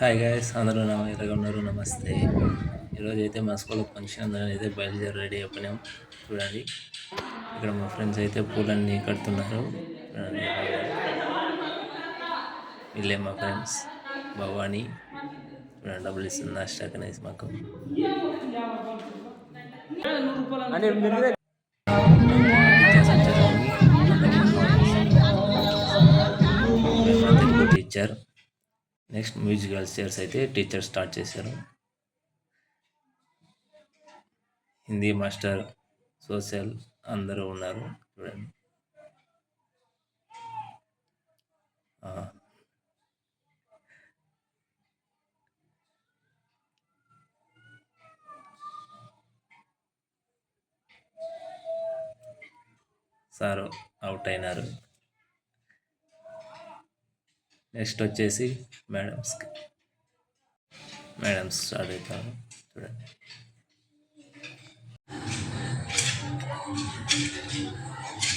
Hi guys అందరూ నా ఎలాగ ఉన్నారు? నమస్తే. ఈరోజు అయితే మా స్కూల్లో ఫంక్షన్ ఉందని అయితే బయలుదేరి రెడీ అయిపోయినాం చూడండి. ఇక్కడ మా ఫ్రెండ్స్ అయితే పూలన్నీ కడుతున్నారు. వీళ్ళే మా ఫ్రెండ్స్. భవానీ. చూడండి డబ్బులు ఇస్తుంది నాస్టాక్ అనేసి మాకు. Teachers. Teacher. Next musical chairs అయితే టీచర్ స్టార్ట్ చేశారు. హిందీ మాస్టర్ సోషల్ అందరూ ఉన్నారు. చూడండి. సారు అవుట్ అయినారు. నెక్స్ట్ వచ్చేసి మేడమ్స్కి. మేడమ్స్ స్టార్ట్ అవుతాను చూడండి.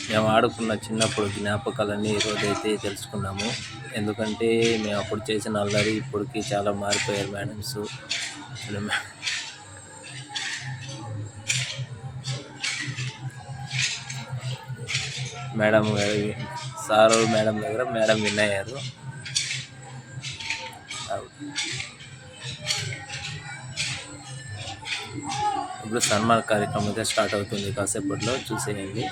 మేము ఆడుకున్న చిన్నప్పుడు జ్ఞాపకాలన్నీ ఈరోజు అయితే తెలుసుకున్నాము. ఎందుకంటే మేము అప్పుడు చేసిన అల్లరి ఇప్పటికి చాలా మారిపోయారు మేడమ్స్. అసలు మేడం. గారి- సారు మేడం దగ్గర మేడం విన్ అయ్యారు ఇప్పుడు సన్మాన కార్యక్రమం అయితే స్టార్ట్ అవుతుంది. కాసేపట్లో చూసేయండి.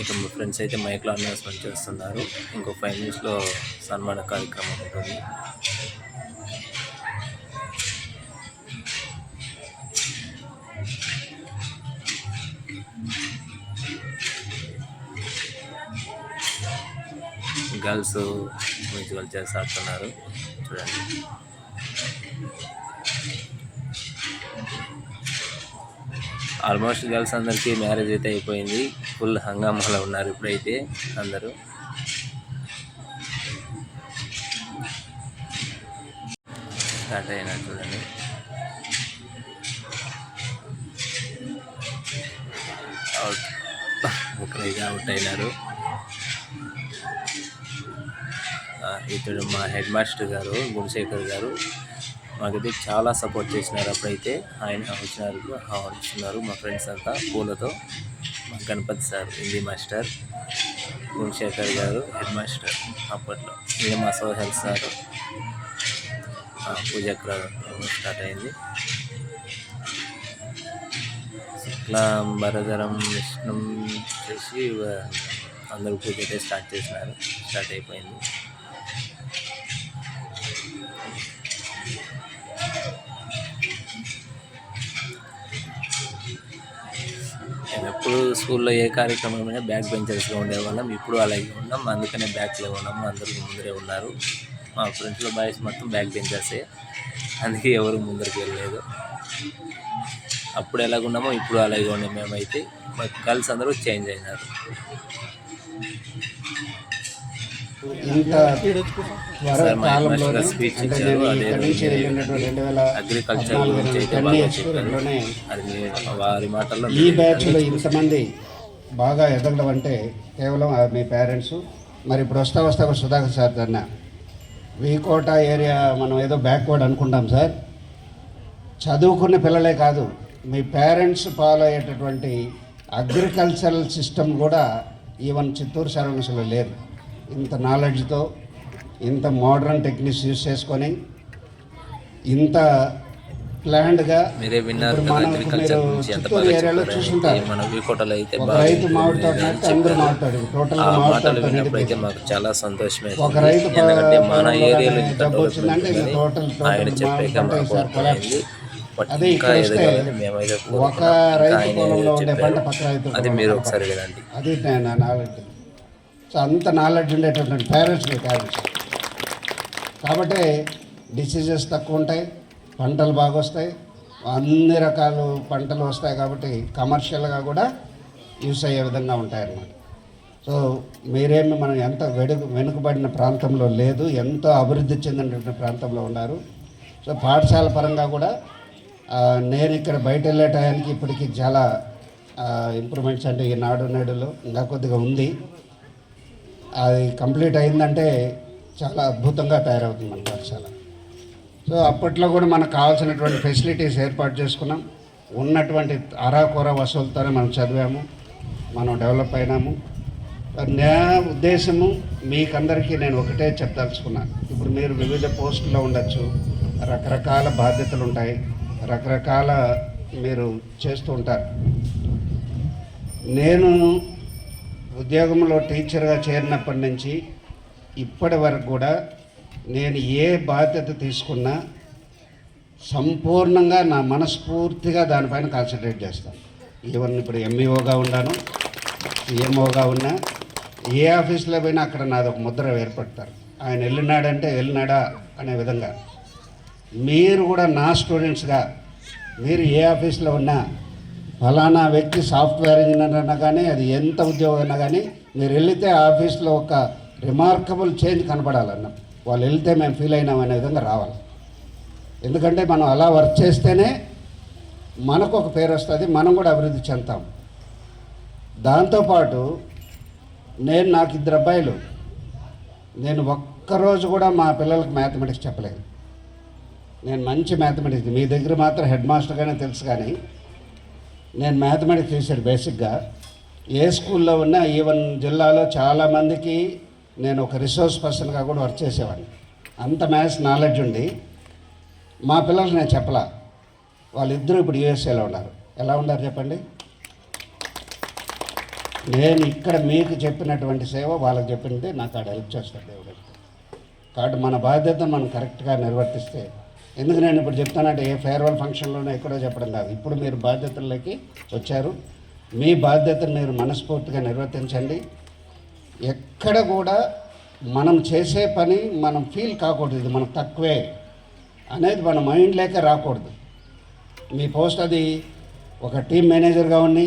ఇక మా ఫ్రెండ్స్ అయితే మైక్లో అనౌన్స్మెంట్ చేస్తున్నారు. ఇంకో ఫైవ్ మినిట్స్లో సన్మాన కార్యక్రమం ఉంటుంది. గర్ల్స్ మ్యూజికల్ చేసి ఆడుతున్నారు. చూడండి ఆల్మోస్ట్ గర్ల్స్ అందరికీ మ్యారేజ్ అయితే అయిపోయింది. ఫుల్ హంగామాలో ఉన్నారు ఇప్పుడైతే అందరూ. స్టార్ట్ అయినా చూడండి. అవుట్ ఒకరైతే అవుట్ అయినారు. ఇతడు మా హెడ్ మాస్టర్ గారు గుణశేఖర్ గారు. మాకైతే చాలా సపోర్ట్ చేసినారు అప్పుడైతే. ఆయన వచ్చినారు వచ్చినారు మా ఫ్రెండ్స్ అంతా పూలతో. మా Ganapathi sir Hindi master Gunasekhar garu head master అప్పట్లో. ఇది మా సోహెల్ సార్ ఆ, పూజ స్టార్ట్ అయింది. శుక్లాం భరధరం విష్ణుం చేసి అందరూ పూజ అయితే స్టార్ట్ చేసినారు. స్టార్ట్ అయిపోయింది. మేము ఎప్పుడు స్కూల్లో ఏ కార్యక్రమమైనా బ్యాక్ బెంచర్స్గా ఉండేవాళ్ళం. ఇప్పుడు అలాగే ఉన్నాం. అందుకనే బ్యాక్లో ఉన్నాము. అందరూ ముందరే ఉన్నారు. మా ఫ్రెండ్స్లో బాయ్స్ మొత్తం బ్యాక్ బెంచర్సే. అందుకే ఎవరు ముందరికి వెళ్ళలేదు. అప్పుడు ఎలాగున్నామో ఇప్పుడు అలాగే ఉండే మేమైతే. మా గర్ల్స్ అందరూ చేంజ్ అయినారు. ఇంత త్వర స్పీచ్ అంటే నేను వెళ్ళినటువంటి రెండు వేల అగ్రికల్చర్ ఈ బ్యాచ్లో ఇంతమంది బాగా ఎదగడం అంటే కేవలం మీ పేరెంట్స్. మరి ఇప్పుడు వస్తా వస్తా సుధాకర్ సార్ అన్న వీకోట ఏరియా మనం ఏదో బ్యాక్వర్డ్ అనుకుంటాం సార్. చదువుకున్న పిల్లలే కాదు మీ పేరెంట్స్ ఫాలో అయ్యేటటువంటి అగ్రికల్చరల్ సిస్టమ్ కూడా ఈవెన్ చిత్తూరు సరౌండ్స్లో లేదు. ఇంత నాలెడ్జ్తో ఇంత మోడర్న్ టెక్నిక్స్ యూస్ చేసుకొని ఇంత మీరే విన్నారు అగ్రికల్చర్ గురించి ఎంత బాగా ఏరియాలో చూసుంటారు. మన వీకోటలో అయితే రైతు మామిడి తోట అందరూ మాట్లాడు టోటల్ ఆ మామిడి మాటలు తోట విన్నప్పుడు అయితే నిండిపోయింది. మాకు చాలా సంతోషమే ఒక రైతు ప- ఎందుకంటే మన పొలంలో ఏరియాలో ఇంత వచ్చిందంటే టోటల్ ఆయన చెప్పాక మాకు అర్థమైంది. అదే ఇంకా ఇక్కడ వస్తే ఎదగాలని మేమైతే ఒక రైతు పొలంలో ఉండే. పంట పక్క రైతు అది మీరు. ఒకసారి వినండి. అది నా నాలెడ్జ్ సో అంత నాలెడ్జ్ ఉండేటటువంటి పేరెంట్స్ మీ పేరెంట్స్ కాబట్టి డిసీజెస్ తక్కువ ఉంటాయి పంటలు బాగా వస్తాయి అన్ని రకాలు పంటలు వస్తాయి కాబట్టి కమర్షియల్గా కూడా యూస్ అయ్యే విధంగా ఉంటాయన్నమాట. సో మీరేమి మనం ఎంత వెనుక వెనుకబడిన ప్రాంతంలో లేదు ఎంతో అభివృద్ధి చెందినటువంటి ప్రాంతంలో ఉన్నారు. సో పాఠశాల పరంగా కూడా నేను ఇక్కడ బయట వెళ్ళే టయానికి ఇప్పటికీ చాలా ఇంప్రూవ్మెంట్స్ అంటే ఈ నాడు నేడులో ఇంకా కొద్దిగా ఉంది. అది కంప్లీట్ అయిందంటే చాలా అద్భుతంగా తయారవుతుంది పాఠశాల. సో అప్పట్లో కూడా మనకు కావాల్సినటువంటి ఫెసిలిటీస్ ఏర్పాటు చేసుకున్నాం. ఉన్నటువంటి అరాకొర వసూలతోనే మనం చదివాము మనం డెవలప్ అయినాము. నా ఉద్దేశము మీకందరికీ నేను ఒకటే చెప్పదలుచుకున్నాను ఇప్పుడు మీరు వివిధ పోస్టుల్లో ఉండొచ్చు రకరకాల బాధ్యతలు ఉంటాయి రకరకాల మీరు చేస్తూ ఉంటారు. నేను ఉద్యోగంలో టీచర్గా చేరినప్పటి నుంచి ఇప్పటి వరకు కూడా నేను ఏ బాధ్యత తీసుకున్నా సంపూర్ణంగా నా మనస్ఫూర్తిగా దానిపైన కాన్సన్ట్రేట్ చేస్తాను. ఈవెన్ ఇప్పుడు ఎంఈఓగా ఉన్నాను సీఎంఓగా ఉన్నా ఏ ఆఫీస్లో పోయినా అక్కడ నాది ఒక ముద్ర ఏర్పడతారు. ఆయన వెళ్ళినాడంటే వెళ్ళినాడా అనే విధంగా. మీరు కూడా నా స్టూడెంట్స్గా మీరు ఏ ఆఫీస్లో ఉన్నా ఫలానా వ్యక్తి సాఫ్ట్వేర్ ఇంజనీర్ అన్నా కానీ అది ఎంత ఉద్యోగం అయినా కానీ మీరు వెళితే ఆఫీస్లో ఒక రిమార్కబుల్ చేంజ్ కనపడాలన్న. వాళ్ళు వెళితే మేము ఫీల్ అయినాం అనే విధంగా రావాలి. ఎందుకంటే మనం అలా వర్క్ చేస్తేనే మనకు ఒక పేరు వస్తుంది మనం కూడా అభివృద్ధి చెందుతాం. దాంతోపాటు నేను నాకు ఇద్దరు అబ్బాయిలు. నేను ఒక్కరోజు కూడా మా పిల్లలకు మ్యాథమెటిక్స్ చెప్పలేదు. నేను మంచి మ్యాథమెటిక్స్ మీ దగ్గర మాత్రం హెడ్ మాస్టర్గానే తెలుసు కానీ నేను మ్యాథమెటిక్స్ చేశాను బేసిక్గా. ఏ స్కూల్లో ఉన్నా ఈవెన్ జిల్లాలో చాలామందికి నేను ఒక రిసోర్స్ పర్సన్గా కూడా వర్క్ చేసేవాడిని. అంత మ్యాథ్స్ నాలెడ్జ్ ఉండి. మా పిల్లలు నేను చెప్పలా వాళ్ళిద్దరూ ఇప్పుడు యూఎస్ఏలో ఉన్నారు. ఎలా ఉన్నారు చెప్పండి? నేను ఇక్కడ మీకు చెప్పినటువంటి సేవ వాళ్ళకి చెప్పింది నాకు ఆడ హెల్ప్ చేస్తాడు దేవుడు. కాబట్టి మన బాధ్యత మనం కరెక్ట్గా నిర్వర్తిస్తే ఎందుకు నేను ఇప్పుడు చెప్తానంటే ఏ ఫేర్వెల్ ఫంక్షన్లోనే ఎక్కడో చెప్పడం కాదు. ఇప్పుడు మీరు బాధ్యతల్లోకి వచ్చారు. మీ బాధ్యతను మీరు మనస్ఫూర్తిగా నిర్వర్తించండి. ఎక్కడ కూడా మనం చేసే పని మనం ఫీల్ కాకూడదు. ఇది మనకు తక్కువే అనేది మన మైండ్ లేక రాకూడదు. మీ పోస్ట్ అది ఒక టీం మేనేజర్గా ఉండి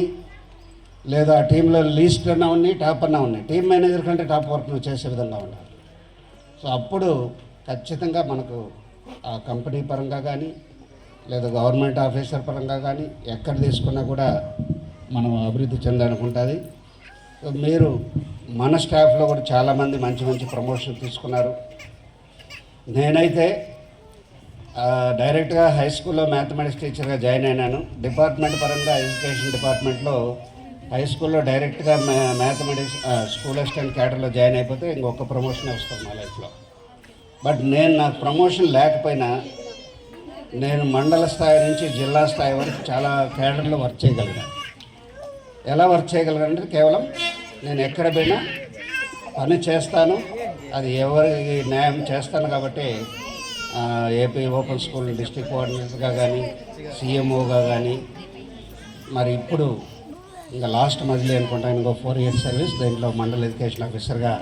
లేదా టీంలో లీస్ట్ అన్నా ఉన్నాయి టాప్ అన్నా ఉన్నాయి టీం మేనేజర్ కంటే టాప్ వర్క్ నువ్వు చేసే విధంగా ఉండాలి. సో అప్పుడు ఖచ్చితంగా మనకు ఆ కంపెనీ పరంగా కానీ లేదా గవర్నమెంట్ ఆఫీసర్ పరంగా కానీ ఎక్కడ తీసుకున్నా కూడా మనం అభివృద్ధి చెందడానికి ఉంటుంది మీరు మన స్టాఫ్లో కూడా చాలామంది మంచి మంచి ప్రమోషన్ తీసుకున్నారు. నేనైతే డైరెక్ట్గా హై స్కూల్లో మ్యాథమెటిక్స్ టీచర్గా జాయిన్ అయినాను. డిపార్ట్మెంట్ పరంగా ఎడ్యుకేషన్ డిపార్ట్మెంట్లో హై స్కూల్లో డైరెక్ట్గా మ్యా మ్యాథమెటిక్స్ స్కూల్ అసిస్టెంట్ క్యాడర్లో జాయిన్ అయిపోతే ఇంకొక ప్రమోషన్ వస్తుంది మా లైఫ్లో. బట్ నేను నాకు ప్రమోషన్ లేకపోయినా నేను మండల స్థాయి నుంచి జిల్లా స్థాయి వరకు చాలా కేడర్లో వర్క్ చేయగలిగాను. ఎలా వర్క్ చేయగలనంటే కేవలం నేను ఎక్కడ పోయినా పని చేస్తాను అది ఎవరికి న్యాయం చేస్తాను కాబట్టి ఏపీ ఓపెన్ స్కూల్ డిస్ట్రిక్ట్ కోఆర్డినేటర్గా కానీ సీఎంఓగా కానీ మరి ఇప్పుడు ఇంకా లాస్ట్ మధ్యలో అనుకుంటాను ఇంకో ఫోర్ ఇయర్స్ సర్వీస్ దీంట్లో మండల ఎడ్యుకేషన్ ఆఫీసర్గా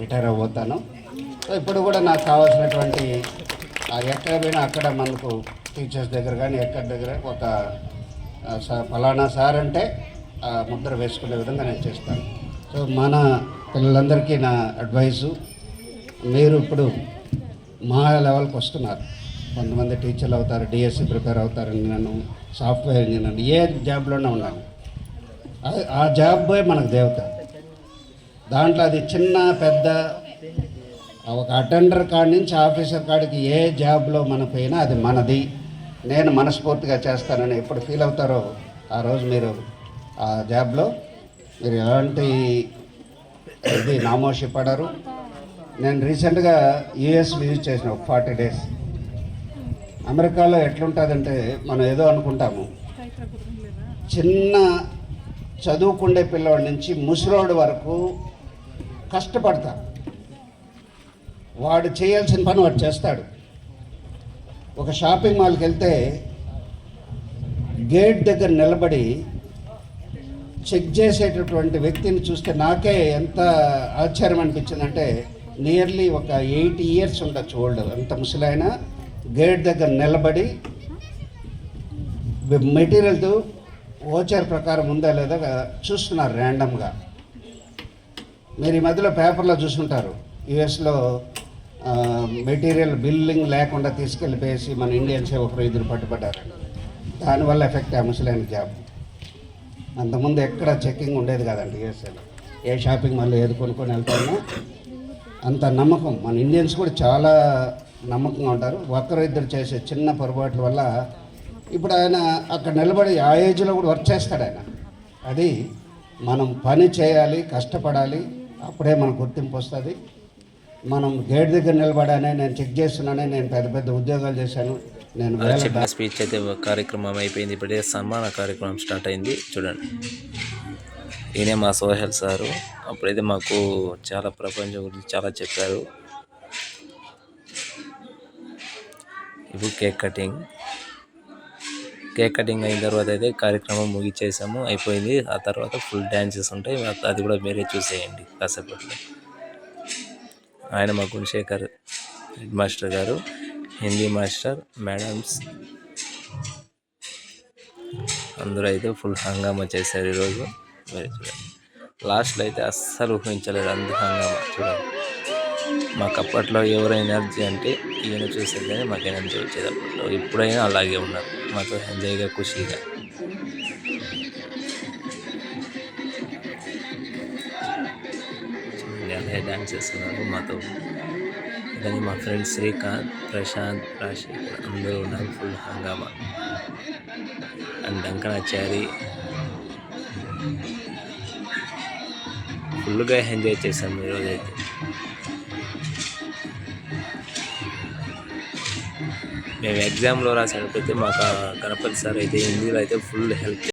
రిటైర్ అవ్వబోతాను సో ఇప్పుడు కూడా నాకు కావాల్సినటువంటి ఎక్కడ పోయినా అక్కడ మనకు టీచర్స్ దగ్గర కానీ ఎక్కడి దగ్గర ఒక ఫలానా సార్ అంటే ఆ ముద్ర వేసుకునే విధంగా నేను చేస్తాను. సో మన పిల్లలందరికీ నా అడ్వైసు మీరు ఇప్పుడు మా లెవెల్కి వస్తున్నారు. కొంతమంది టీచర్లు అవుతారు డిఎస్సి ప్రిపేర్ అవుతారు నేను సాఫ్ట్వేర్ ఇంజనీర్ ఏ జాబ్లోనే ఉన్నాను. ఆ- ఆ జాబ్ పోయి మనకు దేవత. దాంట్లో అది చిన్న పెద్ద ఒక అటెండర్ కాడి నుంచి ఆఫీసర్ కాడికి ఏ జాబ్లో మన పోయినా అది మనది. నేను మనస్ఫూర్తిగా చేస్తానని ఎప్పుడు ఫీల్ అవుతారో ఆ రోజు మీరు ఆ జాబ్లో మీరు ఎలాంటి ఇది నామోషి పడరు. నేను రీసెంట్గా యుఎస్ విజిట్ చేసిన ఒక ఫార్టీ డేస్. అమెరికాలో ఎట్లుంటుందంటే మనం ఏదో అనుకుంటాము. చిన్న చదువుకుండే పిల్లవాడి నుంచి ముసలోడి వరకు కష్టపడతారు. వాడు చేయాల్సిన పని వాడు చేస్తాడు. ఒక షాపింగ్ మాల్కి వెళ్తే గేట్ దగ్గర నిలబడి చెక్ చేసేటటువంటి వ్యక్తిని చూస్తే నాకే ఎంత ఆశ్చర్యం అనిపించిందంటే నియర్లీ ఒక ఎయిటీ ఇయర్స్ ఉండొచ్చు ఓల్డ్. అంత ముసలైన గేట్ దగ్గర నిలబడి మెటీరియల్ ఓచర్ ప్రకారం ఉందా లేదా చూస్తున్నారు ర్యాండమ్గా. మీరు ఈ మధ్యలో పేపర్లో చూసుంటారు. యుఎస్లో మెటీరియల్ బిల్లింగ్ లేకుండా తీసుకెళ్ళిపోయేసి మన ఇండియన్సే ఒకరు ఇద్దరు పట్టుబడ్డారు. దానివల్ల ఎఫెక్ట్ ఆ ముసలైన జాబ్ అంతకుముందు ఎక్కడ చెక్కింగ్ ఉండేది కదండి యుఎస్ఏలో ఏ షాపింగ్ మాల్ ఏది కొనుక్కొని వెళ్తామో అంత నమ్మకం. మన ఇండియన్స్ కూడా చాలా నమ్మకంగా ఉంటారు. ఒకరు ఇద్దరు చేసే చిన్న పొరపాట్ల వల్ల ఇప్పుడు ఆయన అక్కడ నిలబడి ఆ ఏజ్లో కూడా వర్క్ చేస్తాడు ఆయన. అది మనం పని చేయాలి కష్టపడాలి అప్పుడే మనకు గుర్తింపు వస్తుంది. మనం గేట్ దగ్గర నిలబడానే నేను చెక్ చేస్తున్నానే నేను పెద్ద పెద్ద ఉద్యోగాలు చేశాను. నేను చెప్పిన స్పీచ్ అయితే కార్యక్రమం అయిపోయింది. ఇప్పుడే సన్మాన కార్యక్రమం స్టార్ట్ అయింది. చూడండి. ఈయనే మా సోహెల్ సారు. అప్పుడైతే మాకు చాలా ప్రపంచం గురించి చాలా చెప్పారు. ఇప్పుడు కేక్ కటింగ్. కేక్ కటింగ్ అయిన తర్వాత అయితే కార్యక్రమం ముగిచేసాము అయిపోయింది. ఆ తర్వాత ఫుల్ డ్యాన్సెస్ ఉంటాయి. అది కూడా మీరే చూసేయండి కాసేపట్లో. ఆయన మా గుణశేఖర్ హెడ్ మాస్టర్ గారు హిందీ మాస్టర్ మేడమ్స్. అందరూ అయితే ఫుల్ హంగామా చేశారు ఈరోజు. చూడండి. లాస్ట్లో అయితే అస్సలు ఊహించలేదు అందు హంగామా. చూడండి. మాకు అప్పట్లో ఎవరు ఎనర్జీ అంటే ఈయన చూసేదని మాకు ఎనర్జీ వచ్చేది అప్పట్లో. ఇప్పుడైనా అలాగే ఉన్నారు. మాతో ఎంజాయ్గా ఖుషీగా. డ్యాన్స్ చేస్తున్నారు మాతో. కానీ మా ఫ్రెండ్స్ శ్రీకాంత్ ప్రశాంత్ రాజశేఖర్ అందరూ ఉన్నారు ఫుల్ హంగామా. అండ్ డంకనాచారి ఫుల్గా ఎంజాయ్ చేశాం ఈరోజైతే. అయితే మేము ఎగ్జామ్లో రాసేటప్పుడు మాకు గణపతి సార్ అయితే హిందీలో అయితే ఫుల్ హెల్ప్